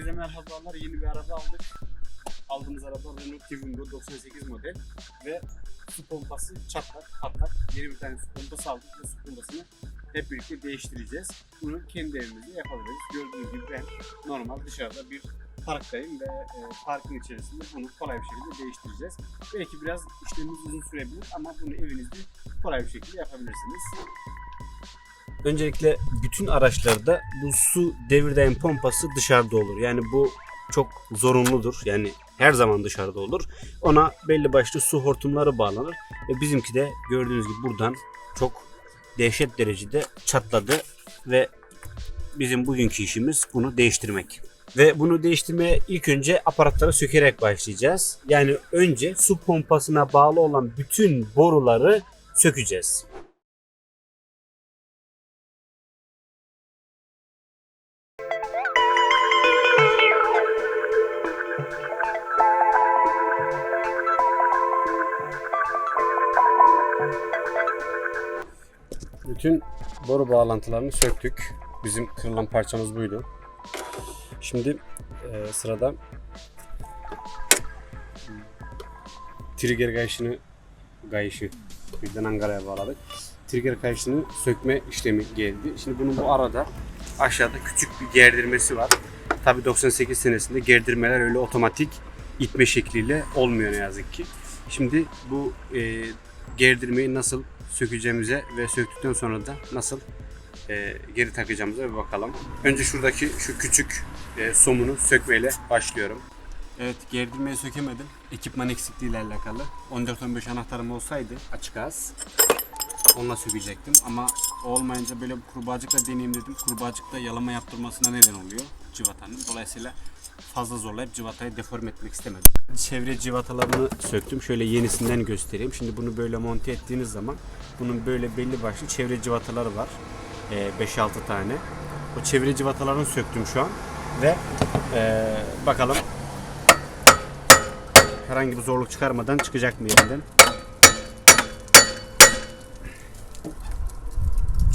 Herkese merhabalar. Yeni bir araba aldık. Aldığımız araba Renault Twingo 98 model ve su pompası çatlak, patlak. Yeni bir tane su pompası aldık ve su pompasını hep birlikte değiştireceğiz. Bunu kendi evimizde yapabiliriz. Gördüğünüz gibi ben normal dışarıda bir parktayım ve e, parkın içerisinde bunu kolay bir şekilde değiştireceğiz. Belki biraz işlemimiz uzun sürebilir ama bunu evinizde kolay bir şekilde yapabilirsiniz. Öncelikle bütün araçlarda bu su devirdayan pompası dışarıda olur. Yani bu çok zorunludur. Yani her zaman dışarıda olur. Ona belli başlı su hortumları bağlanır. Ve bizimki de gördüğünüz gibi buradan çok dehşet derecede çatladı ve bizim bugünkü işimiz bunu değiştirmek. Ve bunu değiştirmeye ilk önce aparatları sökerek başlayacağız. Yani önce su pompasına bağlı olan bütün boruları sökeceğiz. Bütün boru bağlantılarını söktük. Bizim kırılan parçamız buydu. Şimdi e, sırada trigger kayışını kayışı birden Ankara'ya bağladık. Trigger kayışını sökme işlemi geldi. Şimdi bunun bu arada aşağıda küçük bir gerdirmesi var. Tabi 98 senesinde gerdirmeler öyle otomatik itme şekliyle olmuyor ne yazık ki. Şimdi bu e, gerdirmeyi nasıl sökeceğimize ve söktükten sonra da nasıl e, geri takacağımıza bir bakalım. Önce şuradaki şu küçük e, somunu sökmeyle başlıyorum. Evet gerdirmeyi sökemedim. Ekipman eksikliğiyle alakalı. 14-15 anahtarım olsaydı açık az. Onunla sökecektim ama olmayınca böyle kurbağacıkla deneyeyim dedim. Kurbağacıkla yalama yaptırmasına neden oluyor civatanın. Dolayısıyla fazla zorlayıp civatayı deforme etmek istemedim. Çevre civatalarını söktüm. Şöyle yenisinden göstereyim. Şimdi bunu böyle monte ettiğiniz zaman bunun böyle belli başlı çevre civataları var. Ee, 5-6 tane. O çevre civatalarını söktüm şu an. Ve ee, bakalım herhangi bir zorluk çıkarmadan çıkacak mı yerinden?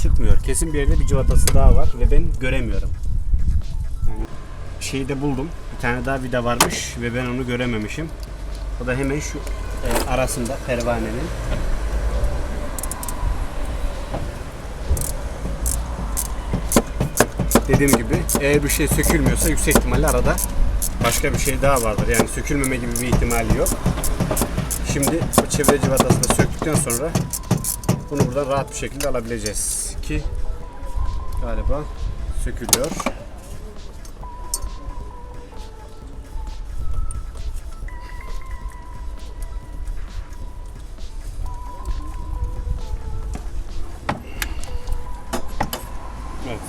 Çıkmıyor. Kesin bir yerde bir civatası daha var ve ben göremiyorum. Yani şeyi de buldum. Bir tane daha vida varmış ve ben onu görememişim. O da hemen şu e, arasında pervanenin. Dediğim gibi eğer bir şey sökülmüyorsa yüksek ihtimalle arada başka bir şey daha vardır. Yani sökülmeme gibi bir ihtimali yok. Şimdi bu çevre civatasını söktükten sonra bunu buradan rahat bir şekilde alabileceğiz. Ki galiba sökülüyor.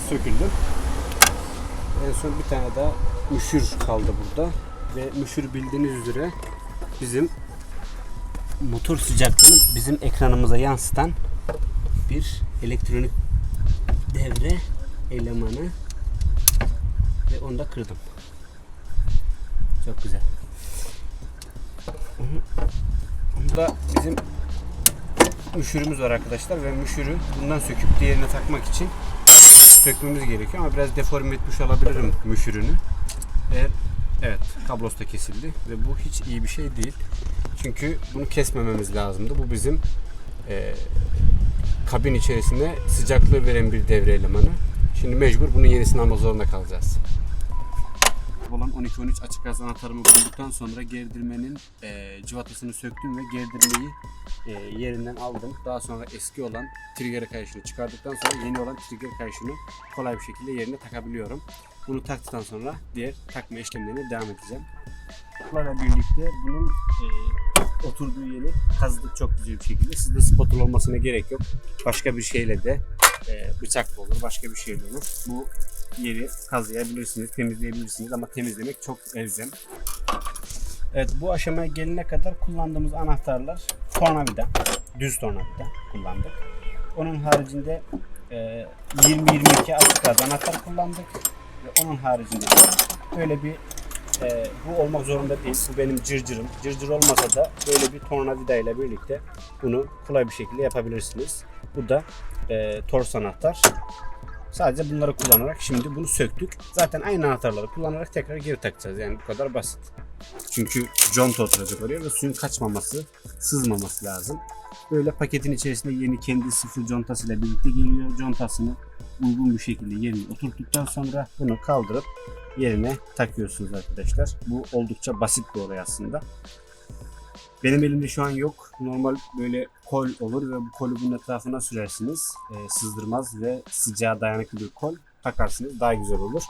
Söküldü. En son bir tane daha müşür kaldı burada. Ve müşür bildiğiniz üzere bizim motor sıcaklığını bizim ekranımıza yansıtan bir elektronik devre elemanı ve onu da kırdım. Çok güzel. Onu, onu da bizim müşürümüz var arkadaşlar ve müşürü bundan söküp diğerine takmak için sökmemiz gerekiyor ama biraz deforme etmiş olabilirim müşürünü. Eğer evet kablosu da kesildi ve bu hiç iyi bir şey değil. Çünkü bunu kesmememiz lazımdı. Bu bizim e, kabin içerisinde sıcaklığı veren bir devre elemanı. Şimdi mecbur bunun yenisini almak zorunda kalacağız. Olan 12-13 açık gaz anahtarımı bulduktan sonra gerdirmenin e, civatasını söktüm ve gerdirmeyi e, yerinden aldım. Daha sonra eski olan trigger kayışını çıkardıktan sonra yeni olan trigger kayışını kolay bir şekilde yerine takabiliyorum. Bunu taktıktan sonra diğer takma işlemlerine devam edeceğim. Bunlarla birlikte bunun e, oturduğu yeri kazıdık çok güzel bir şekilde. Sizde spatula olmasına gerek yok. Başka bir şeyle de e, bıçakla olur, başka bir şeyle olur. Bu yeri kazıyabilirsiniz, temizleyebilirsiniz ama temizlemek çok elzem. Evet bu aşamaya gelene kadar kullandığımız anahtarlar tornavida, düz tornavida kullandık. Onun haricinde e, 20-22 açık gaz anahtar kullandık ve onun haricinde de böyle bir e, bu olmak zorunda değil. Bu benim cırcırım. Cırcır olmasa da böyle bir tornavida ile birlikte bunu kolay bir şekilde yapabilirsiniz. Bu da e, tors anahtar. Sadece bunları kullanarak şimdi bunu söktük. Zaten aynı anahtarları kullanarak tekrar geri takacağız. Yani bu kadar basit. Çünkü conta oturacak oraya ve suyun kaçmaması, sızmaması lazım. Böyle paketin içerisinde yeni kendi sıfır contasıyla birlikte geliyor. Contasını uygun bir şekilde yerine oturttuktan sonra bunu kaldırıp yerine takıyorsunuz arkadaşlar. Bu oldukça basit bir olay aslında. Benim elimde şu an yok. Normal böyle kol olur ve bu kolü bunun etrafına sürersiniz. Ee, sızdırmaz ve sıcağa dayanıklı bir kol takarsınız. Daha güzel olur.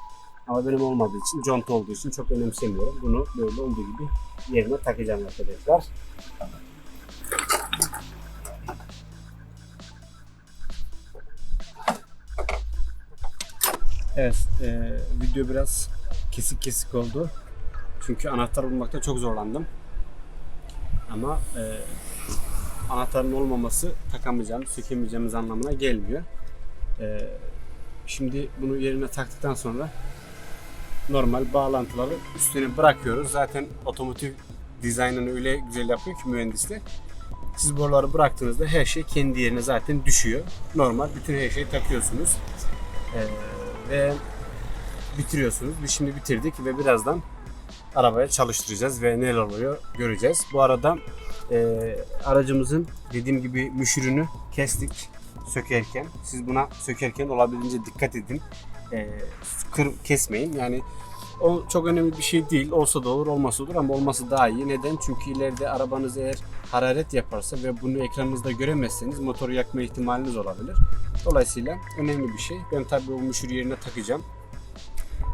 Ama benim olmadığı için, conta olduğu için çok önemsemiyorum. Bunu böyle olduğu gibi yerine takacağım arkadaşlar. Evet, e, video biraz kesik kesik oldu. Çünkü anahtar bulmakta çok zorlandım. Ama e, anahtarın olmaması takamayacağım, sökemeyeceğimiz anlamına gelmiyor. E, şimdi bunu yerine taktıktan sonra normal bağlantıları üstüne bırakıyoruz. Zaten otomotiv dizaynını öyle güzel yapıyor ki mühendisler. Siz boruları bıraktığınızda her şey kendi yerine zaten düşüyor. Normal bütün her şeyi takıyorsunuz. E, ve bitiriyorsunuz. Biz şimdi bitirdik ve birazdan arabaya çalıştıracağız ve neler oluyor göreceğiz. Bu arada e, aracımızın dediğim gibi müşürünü kestik sökerken. Siz buna sökerken olabildiğince dikkat edin. E, kır kesmeyin. Yani o çok önemli bir şey değil. Olsa da olur, olmasa olur ama olması daha iyi. Neden? Çünkü ileride arabanız eğer hararet yaparsa ve bunu ekranınızda göremezseniz motoru yakma ihtimaliniz olabilir. Dolayısıyla önemli bir şey. Ben tabii o müşür yerine takacağım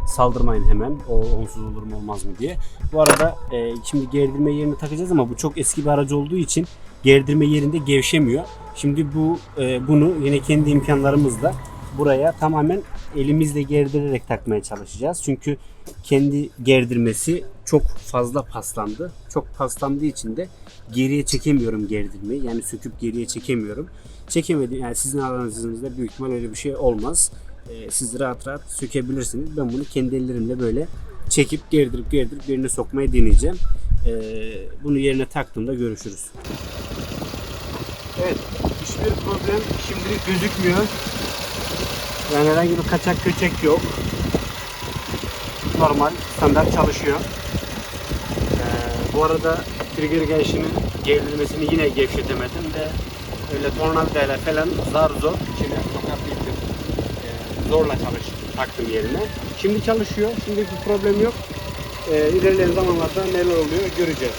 saldırmayın hemen o onsuz olur mu olmaz mı diye. Bu arada e, şimdi gerdirme yerini takacağız ama bu çok eski bir aracı olduğu için gerdirme yerinde gevşemiyor. Şimdi bu e, bunu yine kendi imkanlarımızla buraya tamamen elimizle gerdirerek takmaya çalışacağız. Çünkü kendi gerdirmesi çok fazla paslandı. Çok paslandığı için de geriye çekemiyorum gerdirmeyi. Yani söküp geriye çekemiyorum. Çekemedim. Yani sizin aranızda büyük ihtimal öyle bir şey olmaz. Ee, siz rahat rahat sökebilirsiniz. Ben bunu kendi ellerimle böyle çekip gerdirip gerdirip yerine sokmayı deneyeceğim. Ee, bunu yerine taktığımda görüşürüz. Evet, hiçbir problem şimdilik gözükmüyor. Yani herhangi bir kaçak köçek yok. Normal, standart çalışıyor. Ee, bu arada trigger gelişini gevrilmesini yine gevşetemedim ve öyle tornavidayla falan zar zor içine sokabildim. Ee, zorla çalış taktım yerine. Şimdi çalışıyor. Şimdi bir problem yok. Ee, ilerleyen zamanlarda neler oluyor göreceğiz.